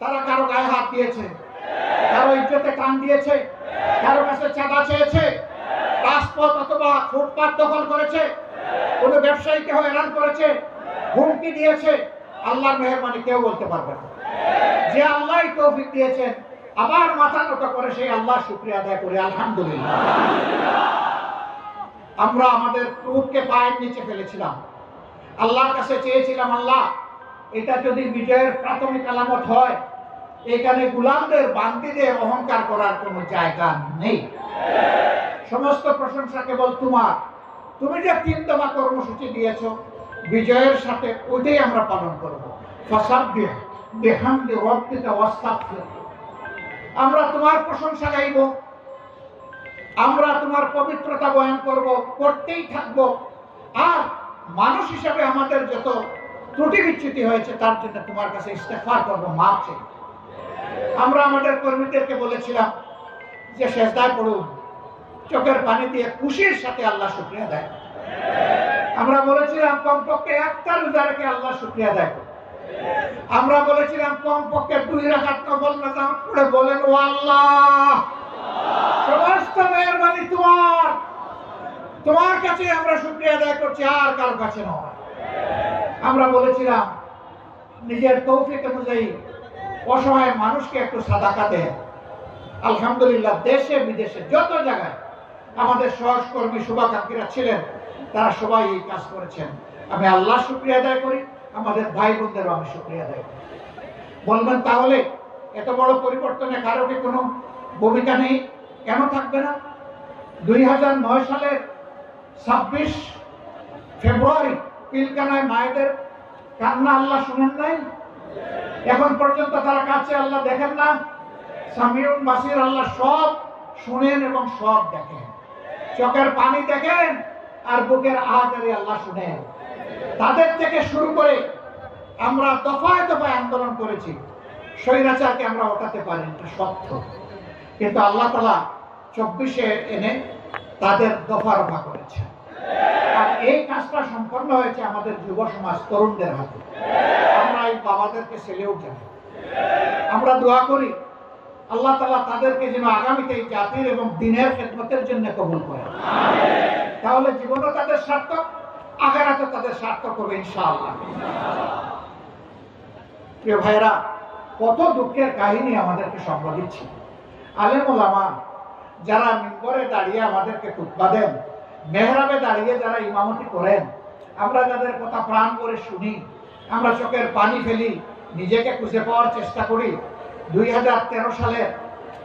তারা কারও গায়ে হাত দিয়েছে। কারও ইজ্জতে টান দিয়েছে। কারও কাছে চাঁদা চেয়েছে। রাজপথ অথবা ফুটপাত দখল করেছে। কোন ব্যবসায়ীকে হয়রান করেছে। হুমকি দিয়েছে। আল্লাহর মেহরবানি কেউ বলতে পারবে না। যে আল্লাহ তৌফিক দিয়েছেন, আবার মাথা নত করে সেই আল্লাহ শুক্রিয়া আদায় করি, আলহামদুলিল্লাহ। আমরা আমাদের ক্রুদকে পায়ের নিচে ফেলেছিলাম। আল্লাহর কাছে চেয়েছিলাম, আল্লাহ এটা যদি বিজয়ের প্রাথমিক আলামত হয়, এখানে গুলামদের বান্দিদের অহংকার করার কোনো জায়গা নেই। সমস্ত প্রশংসা কেবল তোমার। তুমি যে তিন দফা কর্মসূচি দিয়েছ, বিজয়ের সাথে ওইটাই আমরা পালন করব। আমরা তোমার প্রশংসা গাইব। আমরা তোমার পবিত্রতা বয়ান করব, করতেই থাকব। আর মানুষ হিসাবে আমাদের যত ত্রুটি বিচ্যুতি হয়েছে, তার জন্য তোমার কাছে ইস্তেফার করব মাপ চাই। আমরা আমাদের কর্মীদেরকে বলেছিলাম যে শেষদায় পড়ুন, চোখের পানি দিয়ে খুশির সাথে আল্লাহ শুক্রিয়া দেয় আমরা বলেছিলাম, কমপক্ষে একটা রোজারকে আল্লাহ শুক্রিয়া দেয় আমরা বলেছিলাম, কমপক্ষে দুই রাখাত নফল নামাজ পড়ে বলেন, ও আল্লাহ, সমস্ত মেহরবানি তোমার। তোমার কাছে আমরা শুক্রিয়া আদায় করছি, আর কারও কাছে নয়। আমরা বলেছিলাম, নিজের তৌফিক অনুযায়ী অসহায় মানুষকে একটু সাদাকা দেয় আলহামদুলিল্লাহ, দেশে, বিদেশে, যত জায়গায় আমাদের সহকর্মী শুভাকাঙ্ক্ষীরা ছিলেন, তারা সবাই এই কাজ করেছেন। আমি আল্লাহ শুক্রিয়া আদায় করি, আমাদের ভাই বোনদেরও আমি শুক্রিয়া আদায় করি। বলবেন তাহলে, এত বড় পরিবর্তনে কারও কি কোনো ভূমিকা নেই? কেন থাকবে না? দুই হাজার নয় সালের ছাব্বিশ ফেব্রুয়ারি পিলকানায় মায়েদের কান্না আল্লাহ শুনেন নাই? এখন পর্যন্ত তারা কাছে আল্লাহ দেখেন না। সামিউন বাসির আল্লাহ সব শুনেন এবং সব দেখেন। চোখের পানি দেখেন আর বুকের আহাজারি আল্লাহ শুনেন। তাদের থেকে শুরু করে আমরা দফায় দফায় আন্দোলন করেছি। স্বৈরাচারকে আমরা ওঠাতে পারি এটা সত্য। কিন্তু আল্লাহ তালা চব্বিশে এনে তাদের দফা রফা করেছে আর এই কাজটা সম্পন্ন হয়েছে আমাদের যুব সমাজ তরুণদের হাতে। আমরা এই বাবাদেরকে সেলেও জানি আমরা দোয়া করি, আল্লাহ তালা তাদেরকে যেন আগামীতে এই জাতির এবং দিনের খেদমতের জন্য কবুল করে তাহলে জীবনও তাদের সার্থক আগারাতে তাদের সার্থক হবে ইনশাআল্লাহ। প্রিয় ভাইরা কত দুঃখের কাহিনী আমাদেরকে সঙ্গ দিচ্ছে। আলেমুলামা যারা মিম্বরে দাঁড়িয়ে আমাদেরকে খুতবা দেন মেহরাবে দাঁড়িয়ে যারা ইমামতি করেন, আমরা যাদের কথা প্রাণ করে শুনি, আমরা চোখের পানি ফেলি, নিজেকে খুঁজে পাওয়ার চেষ্টা করি। দুই সালের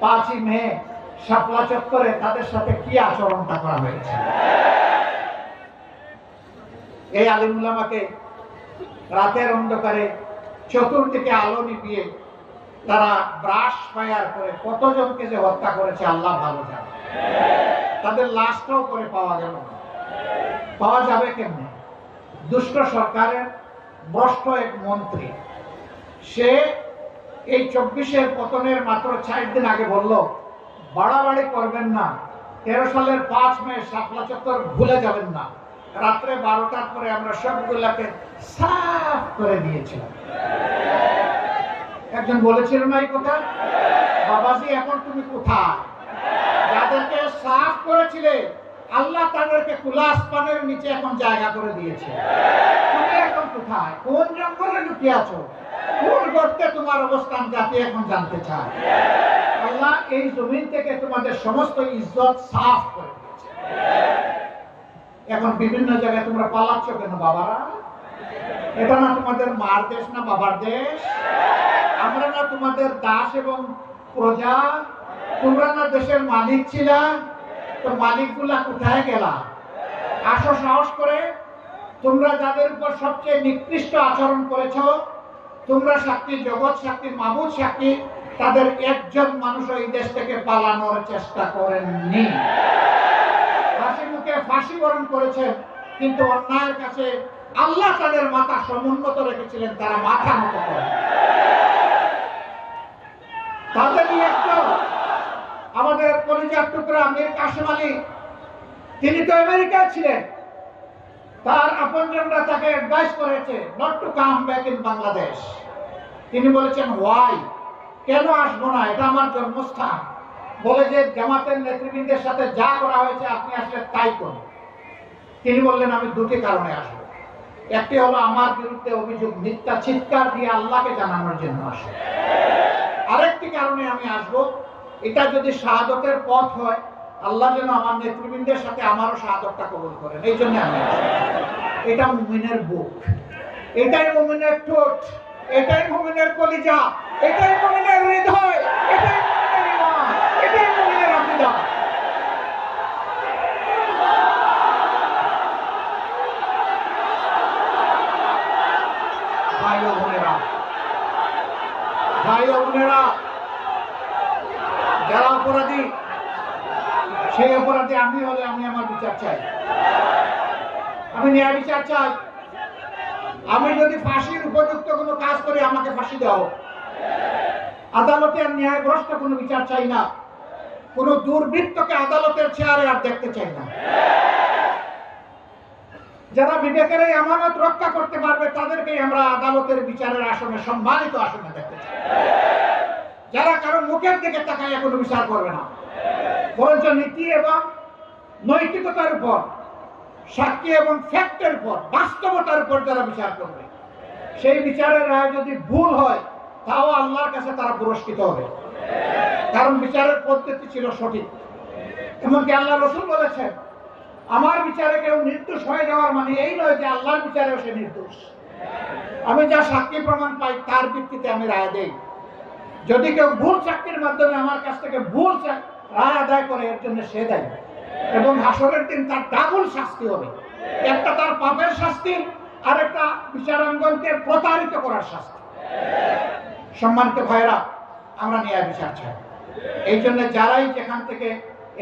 পাঁচই মে শাপলা চত্বরে তাদের সাথে কি আচরণটা করা হয়েছে? এই আলিমুল্লামাকে রাতের অন্ধকারে চতুর্দিকে আলো নিবিয়ে তারা ব্রাশ ফায়ার করে কতজনকে যে হত্যা করেছে, আল্লাহ ভালো জানে। তাদের লাশটাও করে পাওয়া গেল না। পাওয়া যাবে কেমনে? দুষ্ট সরকারের ভ্রষ্ট এক মন্ত্রী। সে এই চব্বিশের পতনের মাত্র ষাট দিন আগে বলল, বাড়াবাড়ি করবেন না। তেরো সালের পাঁচ মে শাপলা চত্বর ভুলে যাবেন না। রাত্রে বারোটার পরে আমরা সবগুলাকে সাফ করে দিয়েছিলাম। একজন বলেছিল না এই কথা? বাবাজি, এখন তুমি কোথায়? যাদেরকে সাফ করেছিলে আল্লাহ তাদেরকে খোলা আসমানের নিচে এখন জায়গা করে দিয়েছে। তুমি এখন কোথায়? কোন জঙ্গলে লুকিয়ে আছো? কোন গর্তে তোমার অবস্থান জাতি এখন জানতে চায়? আল্লাহ এই জমিন থেকে তোমাদের সমস্ত ইজ্জত সাফ করে দিয়েছে। এখন বিভিন্ন জায়গায় তোমরা পালাচ্ছ কেন বাবারা? এটা না তোমাদের মার দেশ না বাবার দেশ? আমরা না তোমাদের দাস এবং প্রজা? তোমরা না দেশের মালিক ছিলা? তো মালিকগুলা কোথায় গেলা? আসো সাহস করে। তোমরা যাদের উপর সবচেয়ে নিকৃষ্ট আচরণ করেছ, তোমরা সাক্ষী, জগৎ সাক্ষী, মাবুদ সাক্ষী, তাদের একজন মানুষ এই দেশ থেকে পালানোর চেষ্টা করেননি। হাসি মুখে ফাঁসি বরণ করেছেন, কিন্তু অন্যায়ের কাছে আল্লাহ তাদের মাথা সমুন্নত রেখেছিলেন, তারা মাথা মতো করে তাদেরই একজন আমাদের কলিজার টুকরা মীর কাসিম আলী, তিনি তো আমেরিকায় ছিলেন। তার আপনজনরা তাকে অ্যাডভাইস করেছে not to come back in Bangladesh তিনি বলেছেন ওয়াই কেন আসব না? এটা আমার জন্মস্থান। বলে যে জামাতের নেতৃবৃন্দের সাথে যা করা হয়েছে, আপনি আসলে তাই করুন। তিনি বললেন, আমি দুটি কারণে আসব। একটি হলো, আমার বিরুদ্ধে অভিযোগ মিথ্যা চিৎকার দিয়ে আল্লাহকে জানানোর জন্য আসব। আরেকটি কারণে আমি আসব এটা যদি শাহাদতের পথ হয়, আল্লাহ যেন আমার নেতৃবৃন্দের সাথে আমারও শাহাদতটা কবল করেন। এই জন্য আমি এটা মুমিনের বুক। এটাই মুমিনের ঠোঁট। এটাই মুমিনের কলিজা। এটাই মুমিনের হৃদয়। এটাই মুমিনের ইমান এটাই মুমিনের আকীদা ভাই ও বোনেরা ভাই ও বোনেরা যারা অপরাধী সেই অপরাধী আমি হলে আমি আমার বিচার চাই। আমি ন্যায় বিচার চাই। আমি যদি ফাঁসির উপযুক্ত কোনো কাজ করি আমাকে ফাঁসি দাও, আদালতের ন্যায়গ্রস্ত কোনো বিচার চাই না। কোন দুর্বৃত্তকে আদালতের চেয়ারে আর দেখতে চাই না। যারা বিবেকের এই আমানত রক্ষা করতে পারবে, তাদেরকেই আমরা আদালতের বিচারের আসনে, সম্মানিত আসনে দেখতে চাই। যারা কারও মুখের দিকে তাকাইয়া কোনো বিচার করবে না। বরঞ্চ নীতি এবং নৈতিকতার উপর, সাক্ষী এবং ফ্যাক্টের উপর, বাস্তবতার উপর যারা বিচার করবে, সেই বিচারের রায় যদি ভুল হয়, তাও আল্লাহর কাছে তারা পুরস্কৃত হবে। কারণ বিচারের পদ্ধতি ছিল সঠিক। এমনকি আল্লাহ রসুল বলেছেন, আমার বিচারে কেউ নির্দোষ হয়ে যাওয়ার মানে এই নয় যে আল্লাহর বিচারেও সে নির্দোষ। আমি যা সাক্ষী প্রমাণ পাই, তার ভিত্তিতে আমি রায় দেই। যদি কেউ ভুল চাকরির মাধ্যমে আমার কাছ থেকে ভুল রায় আদায় করে, এর জন্য সে দেয়। এবং হাসরের দিন তার ডাবল শাস্তি হবে। একটা তার পাপের শাস্তি আর একটা বিচারাঙ্গনকে প্রতারিত করার শাস্তি। সম্মানিত ভাইরা আমরা ন্যায় বিচার চাই। এই জন্য যারাই যেখান থেকে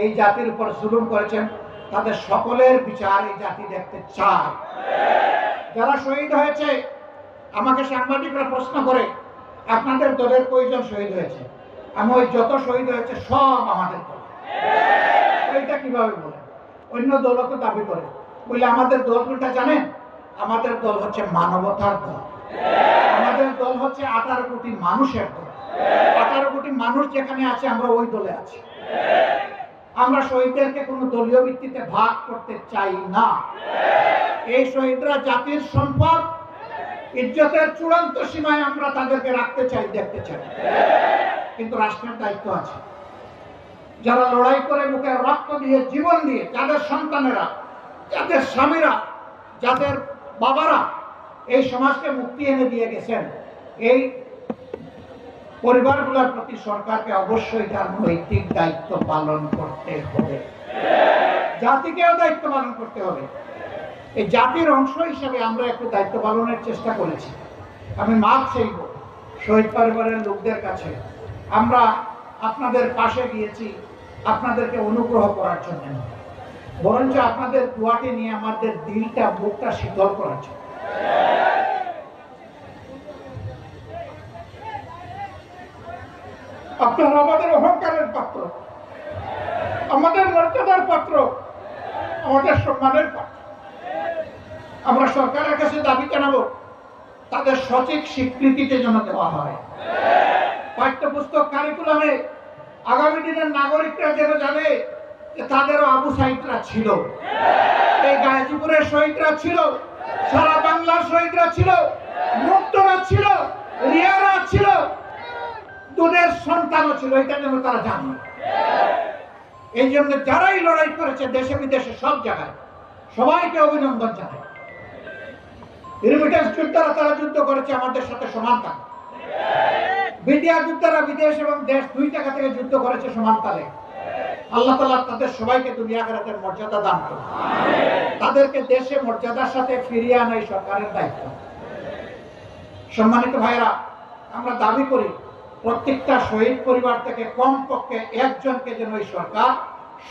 এই জাতির উপর জুলুম করেছেন, তাদের সকলের বিচার এই জাতি দেখতে চায়। যারা শহীদ হয়েছে, আমাকে সাংবাদিকরা প্রশ্ন করে, আপনাদের দলের কয়জন শহীদ হয়েছে? আমি ওই যত শহীদ হয়েছে, সব আমাদের দল। এইটা কীভাবে বলে? অন্য দলও তো দাবি করে। বলে, আমাদের দল কোনটা জানেন আমাদের দল হচ্ছে মানবতার দল। আমাদের দল হচ্ছে আঠারো কোটি মানুষের দল। আঠারো কোটি মানুষ যেখানে আছে, আমরা ওই দলে আছি। আমরা শহীদদেরকে কোনো দলীয় ভিত্তিতে ভাগ করতে চাই না। এই শহীদরা জাতির সম্পদ, ইজ্জতের চূড়ান্ত সীমায় আমরা তাদেরকে রাখতে চাই, দেখতে চাই। কিন্তু রাষ্ট্রের দায়িত্ব আছে। যারা লড়াই করে মুখে রক্ত দিয়ে জীবন দিয়ে, যাদের সন্তানেরা, যাদের স্বামীরা, যাদের বাবারা এই সমাজকে মুক্তি এনে দিয়ে গেছেন, এই পরিবারগুলোর প্রতি সরকারকে অবশ্যই তার নৈতিক দায়িত্ব পালন করতে হবে। জাতিকেও দায়িত্ব পালন করতে হবে। এই জাতির অংশ হিসেবে আমরা একটু দায়িত্ব পালনের চেষ্টা করেছি। আমি মাপ চাইব শহীদ পরিবারের লোকদের কাছে। আমরা আপনাদের পাশে গিয়েছি। আপনাদেরকে অনুগ্রহ করার জন্য। বরঞ্চ আপনাদের দোয়াটি নিয়ে আমাদের দিলটা বুকটা শীতল করার জন্য। আপনারা আমাদের অহংকারের পাত্র। আমাদের মর্যাদার পাত্র। আমাদের সম্মানের পাত্র। আমরা সরকারের কাছে দাবি জানাব, তাদের সঠিক স্বীকৃতিতে যেন দেওয়া হয়। পাঠ্যপুস্তক কারিকুলামে আগামী দিনের নাগরিকরা যেন জানে যে তাদেরও আবু সাহিদরা ছিল। এই গাজীপুরের শহীদরা ছিল, সারা বাংলার শহীদরা ছিল, মুক্তরা ছিল, রিয়ারা ছিল, দুধের সন্তানও ছিল, এটা যেন তারা জানে। এই জন্য যারাই লড়াই করেছে দেশে বিদেশে সব জায়গায় সবাইকে অভিনন্দন জানায় রিমিটেন্স তারা যুদ্ধ করেছে, আমাদের সাথে সমান তালে বিডিয়া যোদ্ধারা বিদেশ এবং দেশ দুই থেকে যুদ্ধ করেছে সমান তালে। আল্লাহ তালা তাদের সবাইকে দুনিয়া মর্যাদা দান তাদেরকে দেশে মর্যাদার সাথে ফিরিয়ে আনাই সরকারের দায়িত্ব। সম্মানিত ভাইরা আমরা দাবি করি, প্রত্যেকটা শহীদ পরিবার থেকে কমপক্ষে একজনকে যেন এই সরকার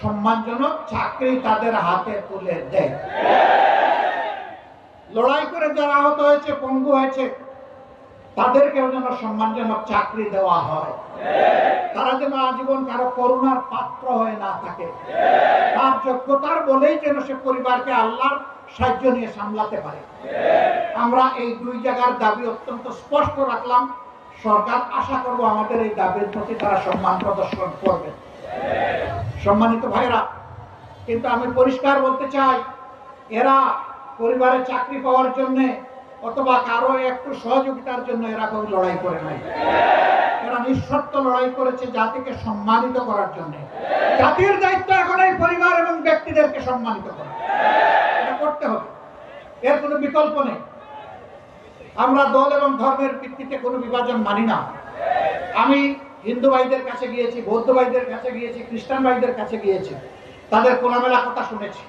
সম্মানজনক চাকরি তাদের হাতে তুলে দেয়। লড়াই করে যারা আহত হয়েছে, পঙ্গু হয়েছে তাদেরকেও যেন সম্মানজনক চাকরি দেওয়া হয়। তারা যেন আজীবন কারও করুণার পাত্র হয়ে না থাকে। তার যোগ্যতার বলেই যেন সে পরিবারকে আল্লাহর সাহায্য নিয়ে সামলাতে পারে। আমরা এই দুই জায়গার দাবি অত্যন্ত স্পষ্ট রাখলাম। সরকার আশা করব আমাদের এই দাবির প্রতি তারা সম্মান প্রদর্শন করবে সম্মানিত ভাইরা কিন্তু আমি পরিষ্কার বলতে চাই, এরা পরিবারে চাকরি পাওয়ার জন্য অথবা কারও একটু সহযোগিতার জন্য এরা কোনো লড়াই করে নাই। এরা নিঃশর্ত লড়াই করেছে জাতিকে সম্মানিত করার জন্য। জাতির দায়িত্ব এখন এই পরিবার এবং ব্যক্তিদেরকে সম্মানিত করা। এটা করতে হবে। এর কোনো বিকল্প নেই। আমরা দল এবং ধর্মের ভিত্তিতে কোনো বিভাজন মানি না। আমি হিন্দু ভাইদের কাছে গিয়েছি, বৌদ্ধ ভাইদের কাছে গিয়েছি, খ্রিস্টান ভাইদের কাছে গিয়েছি। তাদের খোলামেলা কথা শুনেছি।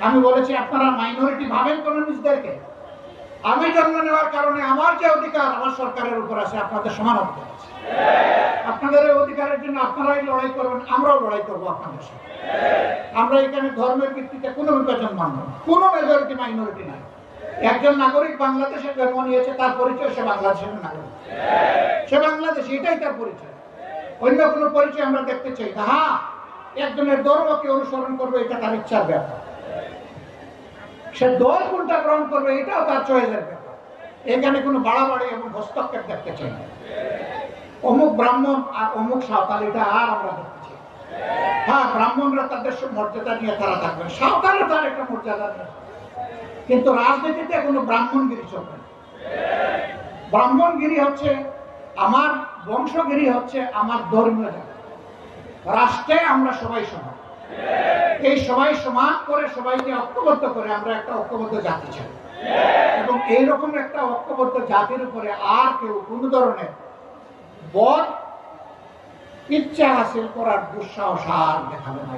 আমি বলেছি, আপনারা মাইনরিটি ভাবেন কোন নিজদেরকে আমি জন্ম নেওয়ার কারণে আমার যে অধিকার আমার সরকারের উপর আছে, আপনাদের সমান অধিকার আছে। আপনাদের অধিকারের জন্য আপনারাই লড়াই করবেন, আমরাও লড়াই করব আপনাদের সাথে। আমরা এখানে ধর্মের ভিত্তিতে কোনো বিভাজন মানব না। কোনো মেজরিটি মাইনরিটি নাই। একজন নাগরিক বাংলাদেশে জন্ম নিয়েছে, তার পরিচয় সে বাংলাদেশের নাগরিক। সে বাংলাদেশ, এটাই তার পরিচয়। অন্য কোনো পরিচয় আমরা দেখতে চাই হ্যাঁ একজনের ধর্মকে অনুসরণ করবে, এটা তার ইচ্ছার ব্যাপার। সে দল কোনটা গ্রহণ করবে এটাও তার চয়েসের ব্যাপার। এখানে কোনো বাড়াবাড়ি এবং হস্তক্ষেপ দেখতে চাই না। অমুক ব্রাহ্মণ আর অমুক সাঁওতাল, এটা আর আমরা দেখতে হ্যাঁ ব্রাহ্মণরা তাদের মর্যাদা নিয়ে তারা থাকবেন। সাঁওতালও তার একটা মর্যাদা নিয়ে। কিন্তু রাজনীতিতে কোনো ব্রাহ্মণগিরি চলবে না। ব্রাহ্মণগিরি হচ্ছে আমার বংশগিরি হচ্ছে আমার ধর্মীয় জাতি। রাষ্ট্রে আমরা সবাই সমান। এই সবাই সমান করে সবাইকে ঐক্যবদ্ধ করে আমরা একটা ঐক্যবদ্ধ জাতি চাই। এবং এইরকম একটা ঐক্যবদ্ধ জাতির উপরে আর কেউ কোন ধরনের বর ইচ্ছা হাসিল করার দুঃসাহস আর দেখাবে না